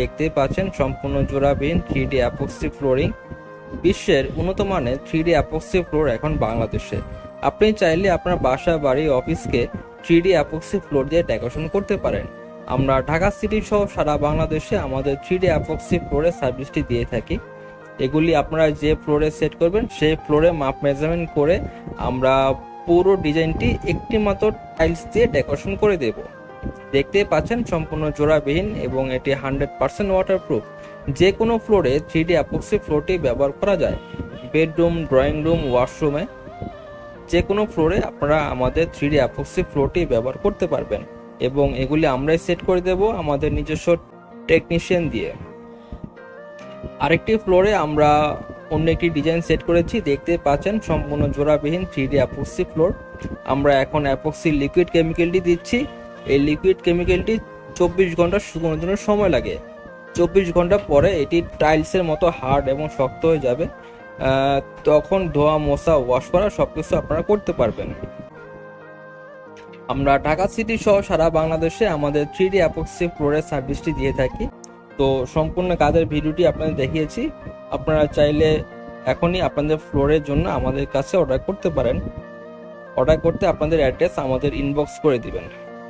দেখতেই পাচ্ছেন সম্পূর্ণ জোড়াবিহীন থ্রি ডি অ্যাপক্সি ফ্লোরিং বিশ্বের উন্নত মানের থ্রি ডি অ্যাপক্সি ফ্লোর এখন বাংলাদেশে। আপনি চাইলে আপনার বাসা, বাড়ি, অফিসকে থ্রি ডি অ্যাপক্সি ফ্লোর দিয়ে ডেকোরেশন করতে পারেন। আমরা ঢাকা সিটি সহ সারা বাংলাদেশে আমাদের থ্রি ডি অ্যাপক্সি ফ্লোরের সার্ভিসটি দিয়ে থাকি। এগুলি আপনারা যে ফ্লোরে সেট করবেন, সেই ফ্লোরে মাপ মেজারমেন্ট করে আমরা পুরো ডিজাইনটি একটি মাত্র টাইলস দিয়ে ডেকোরেশন করে দেব। দেখতেই পাচ্ছেন সম্পূর্ণ জোড়াবিহীন এবং এটি হান্ড্রেড পার্সেন্ট ওয়াটারপ্রুফ যে কোনো ফ্লোরে থ্রি ডি অ্যাপক্সি ফ্লোরটি ব্যবহার করা যায়। বেডরুম ড্রয়িং রুম ওয়াশরুমে যে কোনো ফ্লোরে আপনারা আমাদের থ্রি ডি অ্যাপক্সি ফ্লোরটি ব্যবহার করতে পারবেন। এবং এগুলি আমরাই সেট করে দেব আমাদের নিজস্ব টেকনিশিয়ান দিয়ে। আরেকটি ফ্লোরে আমরা অন্য একটি ডিজাইন সেট করেছি। দেখতে পাচ্ছেন সম্পূর্ণ জোড়াবিহীন থ্রি ডি অ্যাপক্সি ফ্লোর আমরা এখন অ্যাপক্সি লিকুইড কেমিক্যালটি দিচ্ছি। এই লিকুইড কেমিক্যালটি চব্বিশ ঘণ্টা শুকানোর জন্য সময় লাগে। চব্বিশ ঘণ্টা পরে এটি টাইলসের মতো হার্ড এবং শক্ত হয়ে যাবে। তখন ধোয়া, মশা ওয়াশ করা সব কিছু আপনারা করতে পারবেন। আমরা ঢাকা সিটি সহ সারা বাংলাদেশে আমাদের থ্রি ডি অ্যাপক্সি ফ্লোরের সার্ভিসটি দিয়ে থাকি। তো সম্পূর্ণ কাজের ভিডিওটি আপনাদের দেখিয়েছি। আপনারা চাইলে এখনই আপনাদের ফ্লোরের জন্য আমাদের কাছে অর্ডার করতে পারেন। অর্ডার করতে আপনাদের অ্যাড্রেস আমাদের ইনবক্স করে দিবেন।